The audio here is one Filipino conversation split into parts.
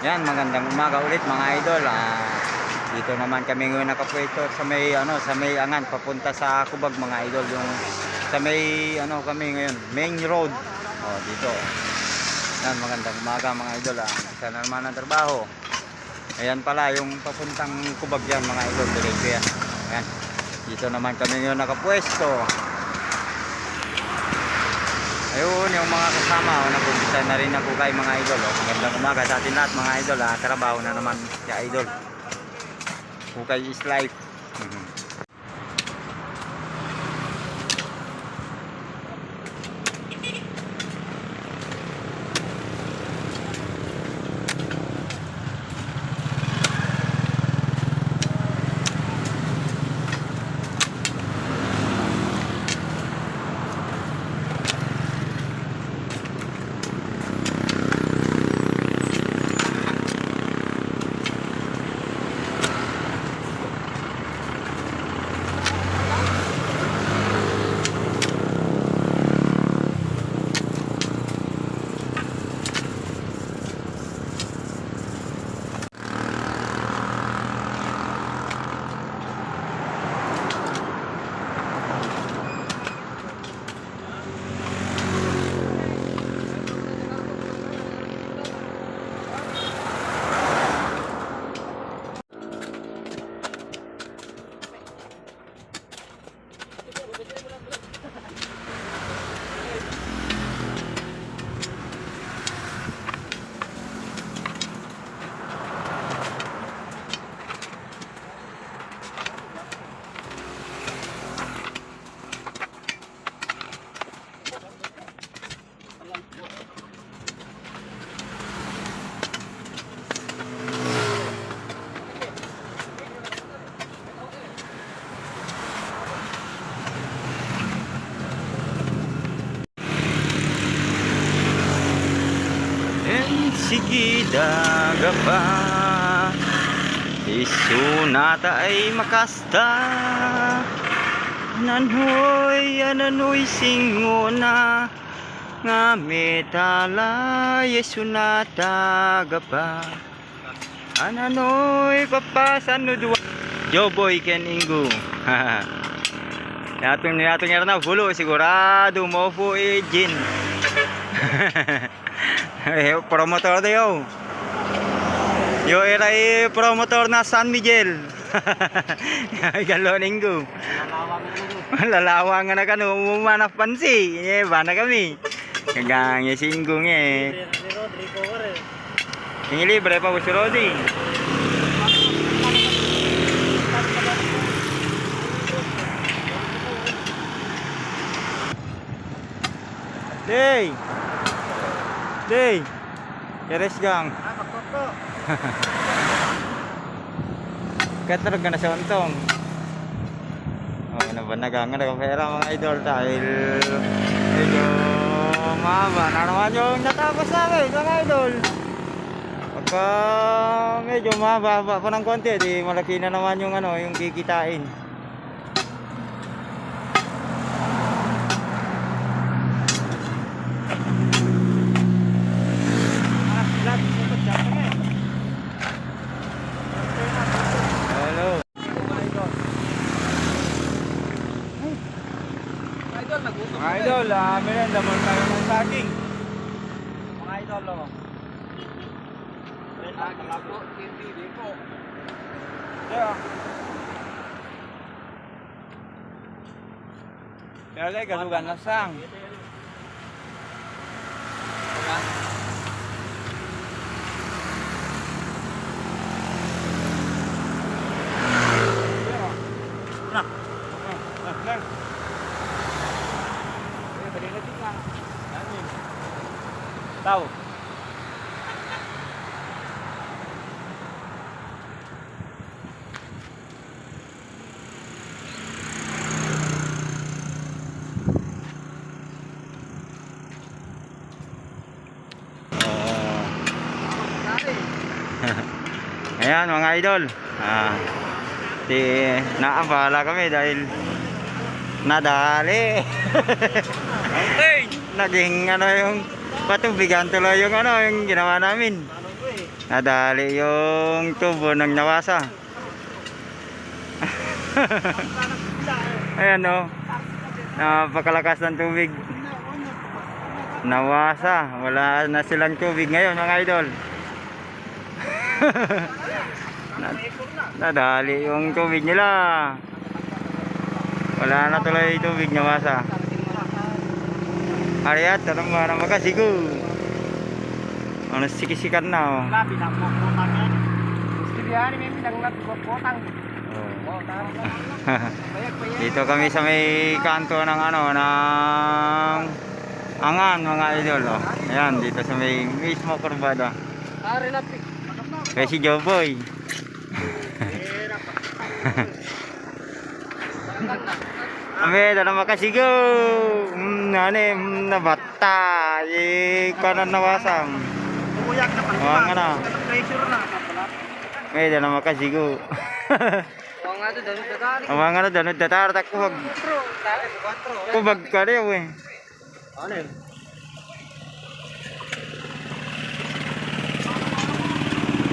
Yan, magandang umaga ulit mga idol. Ah, dito naman kami ngayon nakapwesto sa may ano, sa may angan papunta sa Kubag mga idol yung sa may ano kami ngayon, main road. Oh, dito. Yan, magandang umaga mga idol. Ah. Isa na naman ang trabaho. Ayan pala yung papuntang Kubag yan mga idol, diretso yan. Ayan. Dito naman kami ngayon nakapwesto. Ayun, yung mga kasama, oh, nag-umpisa na rin ako kay mga idol. Oh. Magandang umaga sa atin lahat mga idol. Ah. Trabaho na naman si idol. Hukay is life. Mhm. En sigida gaba Isunata ay makasta Nanhoy ananoy singona Nga metala Yesunata gaba Ananoy papasan no duwa Joboy ken ingo yatong yara na fulo sigurado mo po eh Jin Eh, promotor dayo. Yo era eh, promotor na San Miguel. Galoning ko. Lalawang nga na kano, umanap pansi. Eh, ba na kami. Kagang eh, singgong eh. Yung libre pa ko si Rodi. Day! Day! Keres gang. Katarog ka na sa untong. Okay na ba nagangan na pera mga idol dahil medyo mahaba na naman yung natapos namin mga idol. Pagka medyo mahaba pa ng konti, di malaki na naman yung ano, yung kikitain. Đây là cái lọc lộn tiền gì đến cổ. Thế à? Kaya kay kadugan na sang. Tao Ayan mga idol. Ah, di naabala kami dahil nadali. Naging ano yung patubigan tuloy yung ano yung ginawa namin. Nadali yung tubo ng nawasa. Ayan o. Napakalakas ng tubig. Nawasa. Wala na silang tubig ngayon mga idol. Na- Nadali yung tubig nila. Wala na tuloy tubig nawasa. Ariat, tanong mo na magasigo. Ano sikisikan na oh. Wala, pinapuputang yan. Gusto biyan, may pinangnat, puputang. Oh. Dito kami sa may kanto ng ano ng angan mga idol oh. Ayan dito sa may mismo kurbada. Na. Kaya si Joe Boy. Ame, dala makasigo. Mm, ane, mm, nabata. Eh, kanan nawasang. Tumuyak na pala. Oo nga na. Pressure na. May dala makasigo. Oo nga to, dami tatari. Ang nga na, danod datartak kubag. Bro, tari, kwatro. Kubag ka rin eh. Ano yun?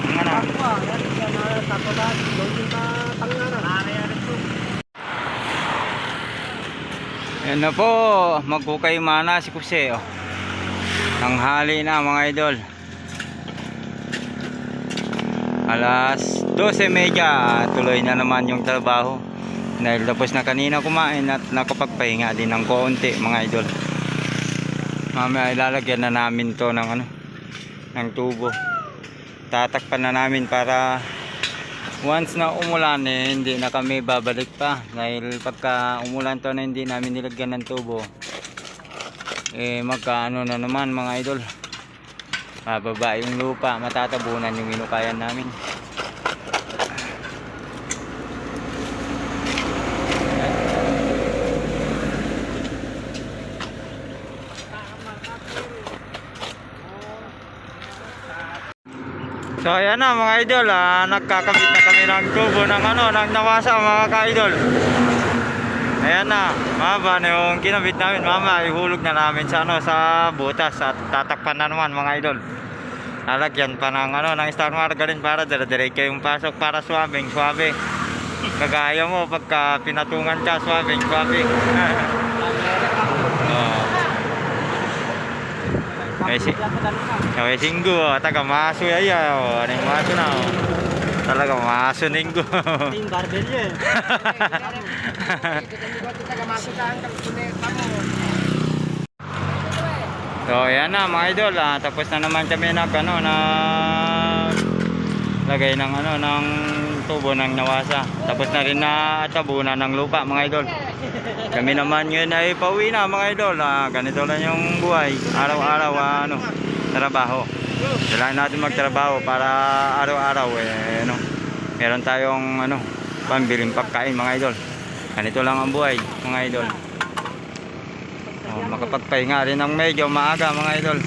Ang nga na. Aqua, yan, yan na, tato na, doon yung tanganan. Ano to? Yan na po, magkukay mana si Kuse. Oh. Tanghali na mga idol. Alas 12.30, tuloy na naman yung trabaho. Dahil tapos na kanina kumain at nakapagpahinga din ng konti mga idol. Mamaya ilalagyan na namin to ng ano, ng tubo. Tatakpan na namin para once na umulan eh, hindi na kami babalik pa. Dahil pagka umulan to na hindi namin nilagyan ng tubo eh magkaano na naman mga idol. Bababa yung lupa matatabunan yung inukayan namin So ayan na mga idol, ah, nagkakabit na kami ng tubo ng ano, ng nawasa mga ka-idol. Ayan na, maba na yung kinabit namin, mama, ihulog na namin sa ano, sa butas at tatakpan na naman mga idol. Lalagyan pa ng ano, ng star margarine para dire-diretso yung pasok para swabing, swabe. Kagaya mo pagka pinatungan ka, swabing, swabe. oh. Eh, si, Kaya singgo, taga maso ya oh. Ano yung maso na oh. Talaga maso ninggo. Yung barbell yun. So yan na mga idol, ah, tapos na naman kami nag ano na lagay ng ano ng tubo ng nawasa. Tapos na rin na tabunan ng lupa mga idol. Kami naman yun ay pauwi na mga idol. Ah, ganito lang yung buhay. Araw-araw ah, ano, trabaho. Kailangan natin magtrabaho para araw-araw eh, ano, meron tayong ano, pambiling pagkain mga idol. Ganito lang ang buhay mga idol. Oh, makapagpahinga rin ng medyo maaga mga idol.